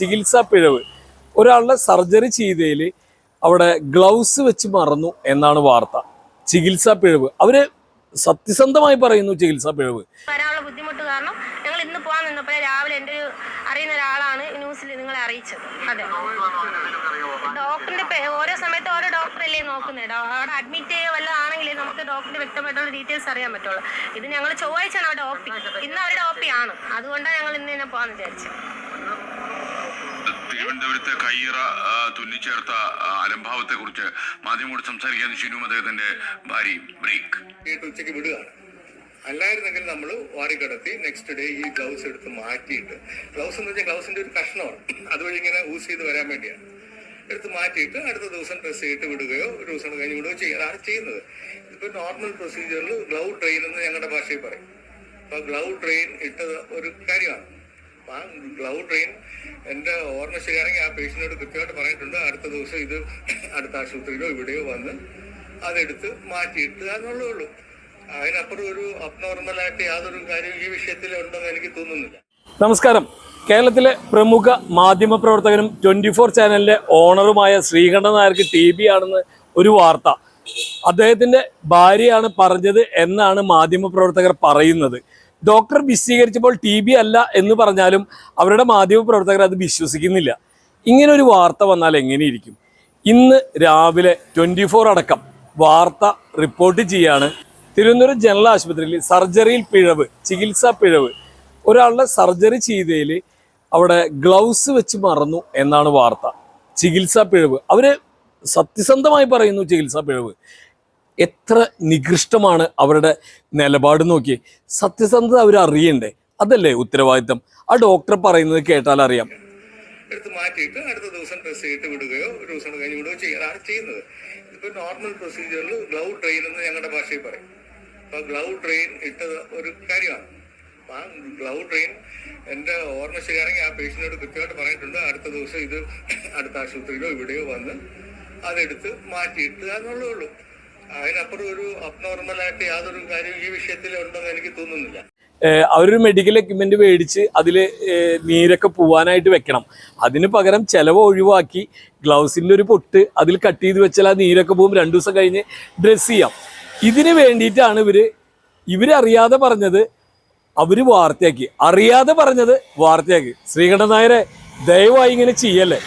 ചികിത്സാ പിഴവ്. ഒരാളുടെ സർജറി ചെയ്തതിൽ അവിടെ ഗ്ലൗസ് വെച്ച് മറന്നു എന്നാണ് വാർത്ത. ചികിത്സാ പിഴവ്. അവർ സത്യസന്ധമായി പറയുന്നു ചികിത്സാ പിഴവ്. വരാനുള്ള ബുദ്ധിമുട്ട് കാരണം ഞങ്ങൾ ഇന്ന് പോകാൻ നിന്നപ്പോഴേ രാവിലെ എന്റെ ഒരു അറിയുന്ന ഒരാളാണ് ന്യൂസിൽ നിങ്ങളെ അറിയിച്ചത്. അതെ. ഡോക്ടറിന്റെ ഓരോ സമയത്ത് ഓരോ ഡോക്ടറല്ലേ നോക്കുന്നത് അവിടെ അഡ്മിറ്റ് ചെയ്യുക വല്ല ആണെങ്കിലേ നമുക്ക് ഡോക്ടറിന്റെ വ്യക്തമായിട്ടുള്ള ഡീറ്റെയിൽസ് അറിയാൻ പറ്റുള്ളൂ. ഇത് ഞങ്ങൾ ചൊവ്വാഴ്ചയാണ് അവിടെ ഓപ്പി. ഇന്ന് അവരുടെ ഓപ്പി ആണ് അതുകൊണ്ടാണ് ഞങ്ങൾ ഇന്ന് തന്നെ പോകാൻ വിചാരിച്ചത്. തിരുവനന്തപുരത്ത് കയ്യറ തുന്നിച്ചേർത്ത അലംഭാവത്തെ കുറിച്ച് മാധ്യമോട് സംസാരിക്കാൻ ഷിനുവും അദ്ദേഹത്തിന്റെ ഭാര്യ ബ്രേക്ക്. ഉച്ചയ്ക്ക് വിടുകയാണ്. അല്ലായിരുന്നെങ്കിൽ നമ്മൾ വാരിക്കടത്തി നെക്സ്റ്റ് ഡേ ഈ ഗ്ലൗസ് എടുത്ത് മാറ്റിയിട്ട് ഗ്ലൗസ് എന്ന് വെച്ചാൽ ഗ്ലൗസിന്റെ ഒരു കഷ്ണമാണ്. അതുവഴി ഇങ്ങനെ യൂസ് ചെയ്ത് വരാൻ വേണ്ടിയാണ്. എടുത്ത് മാറ്റിയിട്ട് അടുത്ത ദിവസം ഡ്രസ്സ് ചെയ്തിട്ട് വിടുകയോ ഒരു ദിവസം കഴിഞ്ഞ് വിടുകയോ ചെയ്യുക അതാണ് ചെയ്യുന്നത്. ഇതിപ്പോൾ നോർമൽ പ്രൊസീജിയറിൽ ഗ്ലൗ ട്രെയിൻ എന്ന് ഞങ്ങളുടെ ഭാഷയിൽ പറയും. അപ്പോൾ ഗ്ലൗ ട്രെയിൻ ഇട്ടത് ഒരു കാര്യമാണ്. ആ ക്ലൗഡ് ട്രെയിൻ എന്റെ ഓർമ്മ ശരിയാണെങ്കിൽ ആ പേഷ്യനോട് കൃത്യമായിട്ട് പറഞ്ഞിട്ടുണ്ട്. അടുത്ത ദിവസം ഇത് അടുത്ത ആശുപത്രിയിലോ ഇവിടെയോ വന്ന് അതെടുത്ത് മാറ്റിയിട്ട് എന്നുള്ളേ ഉള്ളൂ. അതിനപ്പുറം ഒരു അബ്നോർമലായിട്ട് യാതൊരു കാര്യം ഈ വിഷയത്തിൽ ഉണ്ടെന്ന് എനിക്ക് തോന്നുന്നില്ല. നമസ്കാരം. കേരളത്തിലെ പ്രമുഖ മാധ്യമ പ്രവർത്തകനും ട്വന്റി ഫോർ ചാനലിന്റെ ഓണറുമായ ശ്രീകണ്ഠൻ നായർക്ക് ടി ബി ആണെന്ന് ഒരു വാർത്ത. അദ്ദേഹത്തിന്റെ ഭാര്യയാണ് പറഞ്ഞത് എന്നാണ് മാധ്യമ പ്രവർത്തകർ പറയുന്നത്. ഡോക്ടർ വിശദീകരിച്ചപ്പോൾ ടി ബി അല്ല എന്ന് പറഞ്ഞാലും അവരുടെ മാധ്യമ പ്രവർത്തകർ അത് വിശ്വസിക്കുന്നില്ല. ഇങ്ങനെ ഒരു വാർത്ത വന്നാൽ എങ്ങനെയിരിക്കും ഇന്ന് രാവിലെ ട്വന്റി ഫോർ അടക്കം വാർത്ത റിപ്പോർട്ട് ചെയ്യാണ്. തിരുവനന്തപുരം ജനറൽ ആശുപത്രിയിൽ സർജറിയിൽ പിഴവ് ചികിത്സാ പിഴവ്. ഒരാളുടെ സർജറി ചെയ്തതിൽ അവിടെ ഗ്ലൗസ് വെച്ച് മറന്നു എന്നാണ് വാർത്ത. ചികിത്സാ പിഴവ്. അവർ സത്യസന്ധമായി പറയുന്നു ചികിത്സാ പിഴവ്. എത്ര നികൃഷ്ടമാണ് അവരുടെ നിലപാട് നോക്കി. സത്യസന്ധത അവർ അറിയണ്ടേ? അതല്ലേ ഉത്തരവാദിത്തം. ആ ഡോക്ടർ പറയുന്നത് കേട്ടാൽ അറിയാം. എടുത്ത് മാറ്റിയിട്ട് അടുത്ത ദിവസം ഡ്രസ്സ് ചെയ്തിട്ട് വിടുകയോ ഒരു ദിവസം കഴിഞ്ഞ് വിടുകയോ ചെയ്യുക അതാണ് ചെയ്യുന്നത്. ഇപ്പൊ നോർമൽ പ്രൊസീജിയറിൽ ഗ്ലൗ ട്രെയിൻ എന്ന് ഞങ്ങളുടെ ഭാഷയിൽ പറയും. അപ്പോൾ ഗ്ലൗ ട്രെയിൻ ഇട്ടത് ഒരു കാര്യമാണ്. അപ്പോൾ ആ ഗ്ലൗ ട്രെയിൻ എന്റെ ഓർമ്മ ശരിയാണെങ്കിൽ ആ പേഷ്യന്റിനോട് കൃത്യമായിട്ട് പറഞ്ഞിട്ടുണ്ട്. അടുത്ത ദിവസം ഇത് അടുത്ത ആശുപത്രിയിലോ ഇവിടെയോ വന്ന് അതെടുത്ത് മാറ്റിയിട്ട് എന്നുള്ളേ അതിനപ്പുറം ഒരു അബ്നോർമലായിട്ട് യാതൊരു കാര്യം ഈ വിഷയത്തിൽ ഉണ്ടെന്ന് എനിക്ക് തോന്നുന്നില്ല. അവരൊരു മെഡിക്കൽ എക്യുപ്മെന്റ് മേടിച്ച് അതിൽ നീരൊക്കെ പോവാനായിട്ട് വെക്കണം. അതിന് പകരം ചിലവ് ഒഴിവാക്കി ഗ്ലൗസിന്റെ ഒരു പൊട്ട് അതിൽ കട്ട് ചെയ്ത് വെച്ചാൽ ആ നീരൊക്കെ പോകും. രണ്ടു ദിവസം കഴിഞ്ഞ് ഡ്രസ്സ് ചെയ്യാം. ഇതിന് വേണ്ടിയിട്ടാണ് ഇവർ ഇവരറിയാതെ പറഞ്ഞത് അവർ വാർത്തയാക്കി. അറിയാതെ പറഞ്ഞത് വാർത്തയാക്കി. ശ്രീകണ്ഠൻ നായരെ ദയവായി ഇങ്ങനെ ചെയ്യല്ലേ?